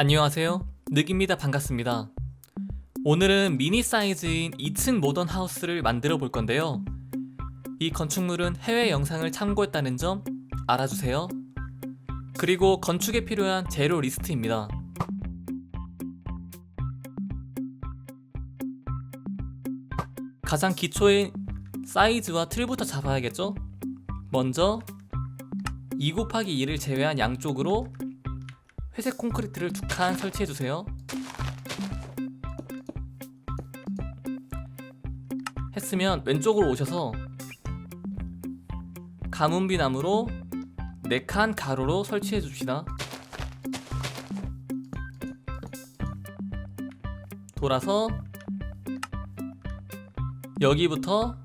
안녕하세요. 늑입니다. 반갑습니다. 오늘은 미니 사이즈인 2층 모던 하우스를 만들어 볼 건데요. 이 건축물은 해외 영상을 참고했다는 점 알아주세요. 그리고 건축에 필요한 재료 리스트입니다. 가장 기초인 사이즈와 틀부터 잡아야겠죠? 먼저 2 곱하기 2를 제외한 양쪽으로 회색 콘크리트를 두 칸 설치해 주세요. 했으면 왼쪽으로 오셔서 가문비 나무로 4칸 가로로 설치해 줍시다. 돌아서 여기부터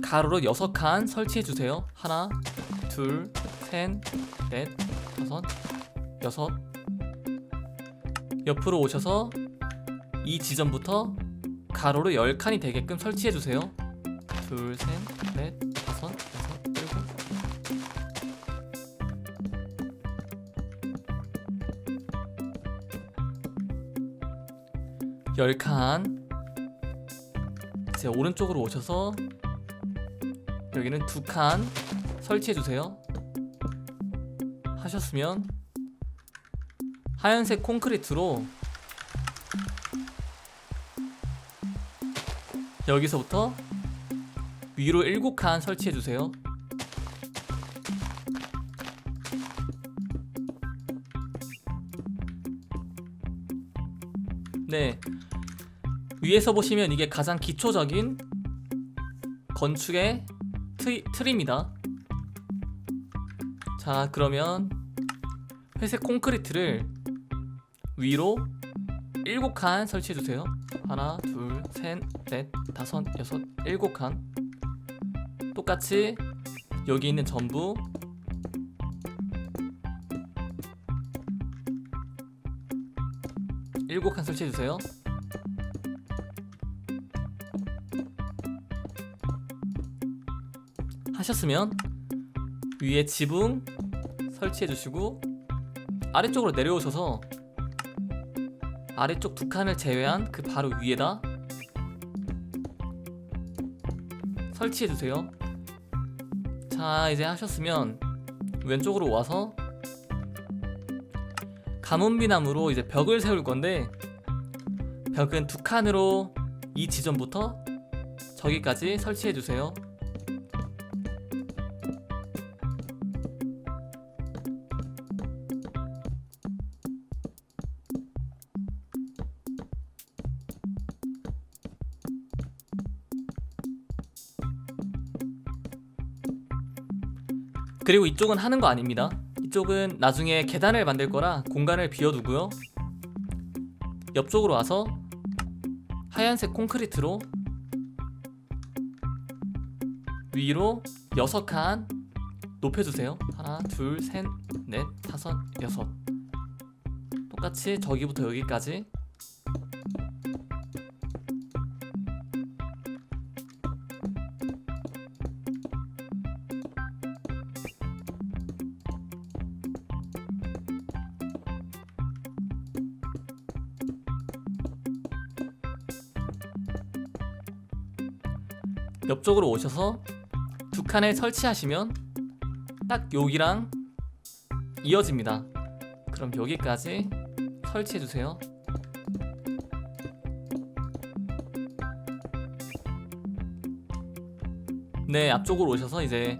가로로 6칸 설치해 주세요. 하나, 둘, 셋, 넷, 다섯, 여섯, 옆으로 오셔서 이 지점부터 가로로 10칸이 되게끔 설치해 주세요. 둘, 셋, 넷, 다섯, 여섯, 일곱. 열 칸. 이제 오른쪽으로 오셔서 여기는 두 칸 설치해 주세요. 하셨으면 하얀색 콘크리트로 여기서부터 위로 7칸 설치해 주세요. 네. 위에서 보시면 이게 가장 기초적인 건축의 트, 틀입니다. 자, 그러면 회색 콘크리트를 위로 7칸 설치해 주세요. 하나, 둘, 셋, 넷, 다섯, 여섯, 일곱 칸. 똑같이 여기 있는 전부 일곱 칸 설치해 주세요. 하셨으면 위에 지붕 설치해 주시고 아래쪽으로 내려오셔서 아래쪽 두 칸을 제외한 그 바로 위에다 설치해 주세요. 자, 이제 하셨으면 왼쪽으로 와서 가문비나무로 이제 벽을 세울 건데 벽은 두 칸으로 이 지점부터 저기까지 설치해 주세요. 그리고 이쪽은 하는 거 아닙니다. 이쪽은 나중에 계단을 만들 거라 공간을 비워두고요. 옆쪽으로 와서 하얀색 콘크리트로 위로 6칸 높여주세요. 하나, 둘, 셋, 넷, 다섯, 여섯. 똑같이 저기부터 여기까지 옆쪽으로 오셔서 두 칸을 설치하시면 딱 여기랑 이어집니다. 그럼 여기까지 설치해 주세요. 네, 앞쪽으로 오셔서 이제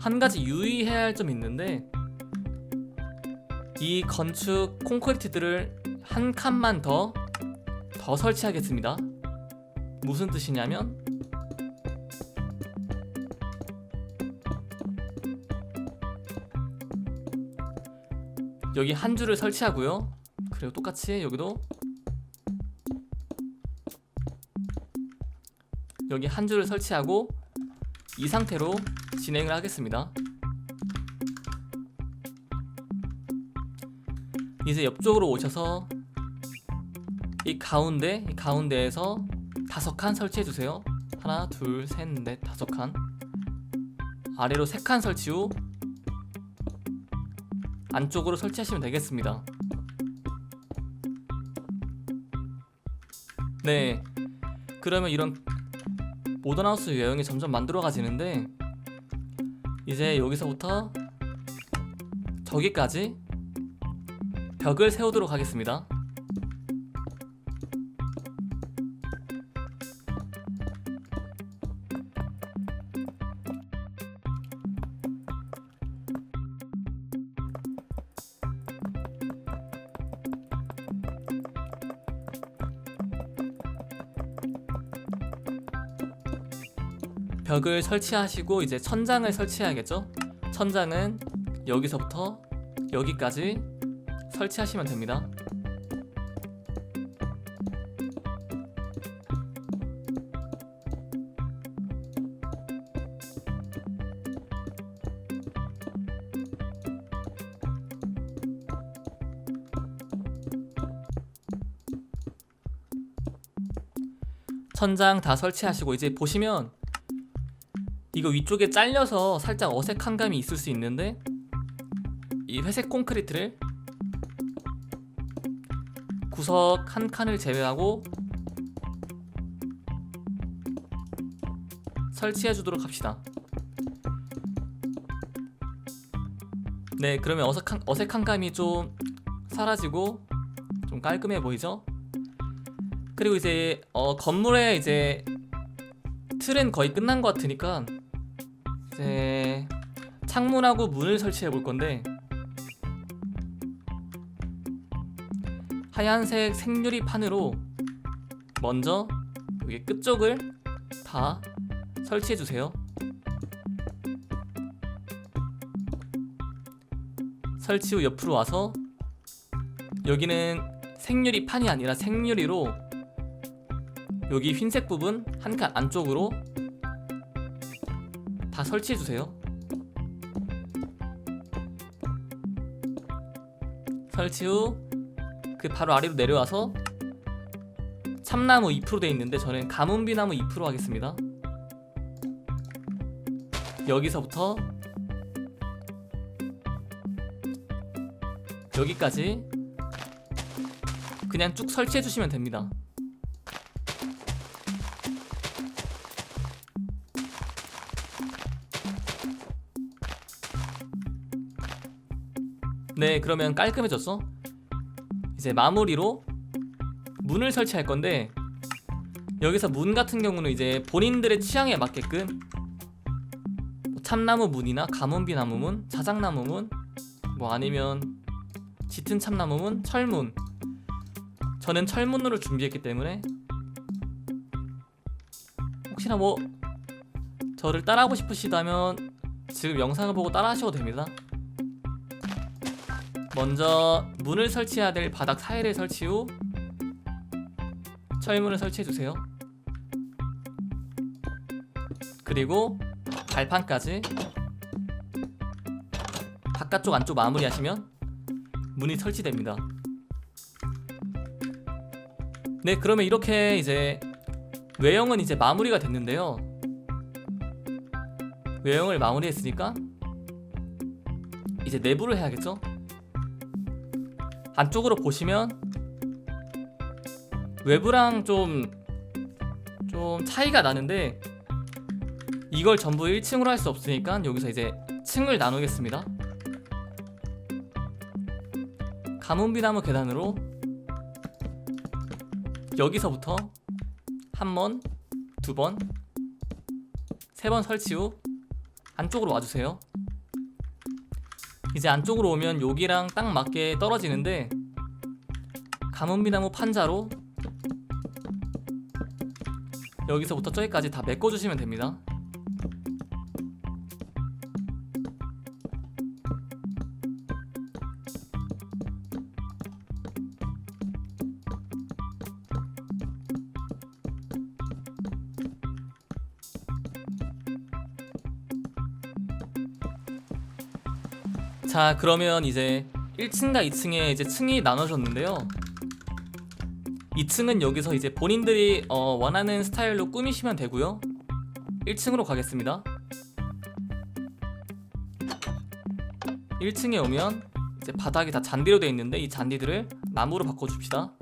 한 가지 유의해야 할 점이 있는데 이 건축 콘크리트들을 한 칸만 더 더 설치하겠습니다. 무슨 뜻이냐면 여기 한 줄을 설치하고요. 그리고 똑같이 여기도 여기 한 줄을 설치하고 이 상태로 진행을 하겠습니다. 이제 옆쪽으로 오셔서 이 가운데 이 가운데에서 다섯 칸 설치해 주세요. 하나, 둘, 셋, 넷, 다섯 칸. 아래로 세 칸 설치 후 안쪽으로 설치하시면 되겠습니다. 네. 그러면 이런 모던하우스 외형이 점점 만들어가지는데 이제 여기서부터 저기까지 벽을 세우도록 하겠습니다. 벽을 설치하시고 이제 천장을 설치해야겠죠? 천장은 여기서부터 여기까지 설치하시면 됩니다. 천장 다 설치하시고 이제 보시면 이거 위쪽에 잘려서 살짝 어색한 감이 있을 수 있는데 이 회색 콘크리트를 구석 한 칸을 제외하고 설치해 주도록 합시다. 네, 그러면 어색한 어색한 감이 좀 사라지고 좀 깔끔해 보이죠? 그리고 이제 어, 건물에 이제 틀은 거의 끝난 것 같으니까 이제 창문하고 문을 설치해 볼 건데 하얀색 생유리 판으로 먼저 여기 끝쪽을 다 설치해 주세요. 설치 후 옆으로 와서 여기는 생유리 판이 아니라 생유리로 여기 흰색 부분 한 칸 안쪽으로 다 설치해 주세요. 설치 후 그 바로 아래로 내려와서 참나무 2%돼 있는데 저는 가문비나무 2% 하겠습니다. 여기서부터 여기까지 그냥 쭉 설치해 주시면 됩니다. 네, 그러면 깔끔해졌어. 이제 마무리로 문을 설치할 건데 여기서 문 같은 경우는 이제 본인들의 취향에 맞게끔 뭐 참나무 문이나 가문비 나무 문, 자작나무 문, 뭐 아니면 짙은 참나무 문, 철문. 저는 철문으로 준비했기 때문에 혹시나 뭐 저를 따라하고 싶으시다면 지금 영상을 보고 따라하셔도 됩니다. 먼저 문을 설치해야 될 바닥 타일을 설치 후 철문을 설치해 주세요. 그리고 발판까지 바깥쪽 안쪽 마무리하시면 문이 설치됩니다. 네, 그러면 이렇게 이제 외형은 이제 마무리가 됐는데요. 외형을 마무리했으니까 이제 내부를 해야겠죠? 안쪽으로 보시면 외부랑 좀, 좀 차이가 나는데 이걸 전부 1층으로 할 수 없으니까 여기서 이제 층을 나누겠습니다. 가문비나무 계단으로 여기서부터 한 번, 두 번, 세 번 설치 후 안쪽으로 와주세요. 이제 안쪽으로 오면 여기랑 딱 맞게 떨어지는데 가문비나무 판자로 여기서부터 저기까지 다 메꿔주시면 됩니다. 자 그러면 이제 1층과 2층에 이제 층이 나눠졌는데요. 2층은 여기서 이제 본인들이 어, 원하는 스타일로 꾸미시면 되고요. 1층으로 가겠습니다. 1층에 오면 이제 바닥이 다 잔디로 되어 있는데 이 잔디들을 나무로 바꿔줍시다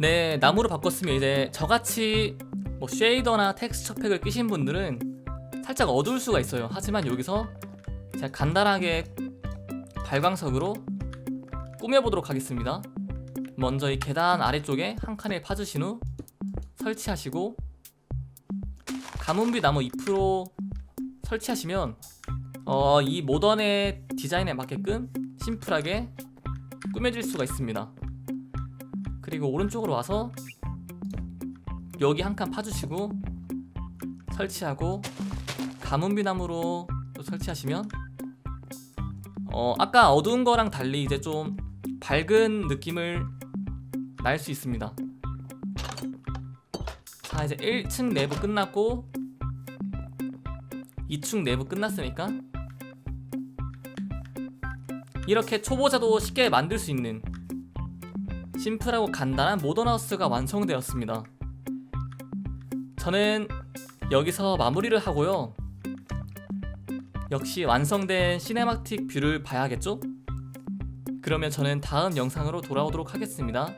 네, 나무로 바꿨으면 이제 저같이 뭐 쉐이더나 텍스처 팩을 끼신 분들은 살짝 어두울 수가 있어요. 하지만 여기서 제가 간단하게 발광석으로 꾸며보도록 하겠습니다. 먼저 이 계단 아래쪽에 한 칸을 파주신 후 설치하시고 가문비 나무 2% 설치하시면 어, 이 모던의 디자인에 맞게끔 심플하게 꾸며질 수가 있습니다. 그리고 오른쪽으로 와서 여기 한 칸 파주시고 설치하고 가문비 나무로 또 설치하시면 어 아까 어두운 거랑 달리 이제 좀 밝은 느낌을 날 수 있습니다. 자 이제 1층 내부 끝났고 2층 내부 끝났으니까 이렇게 초보자도 쉽게 만들 수 있는 심플하고 간단한 모던하우스가 완성되었습니다. 저는 여기서 마무리를 하고요. 역시 완성된 시네마틱 뷰를 봐야겠죠? 그러면 저는 다음 영상으로 돌아오도록 하겠습니다.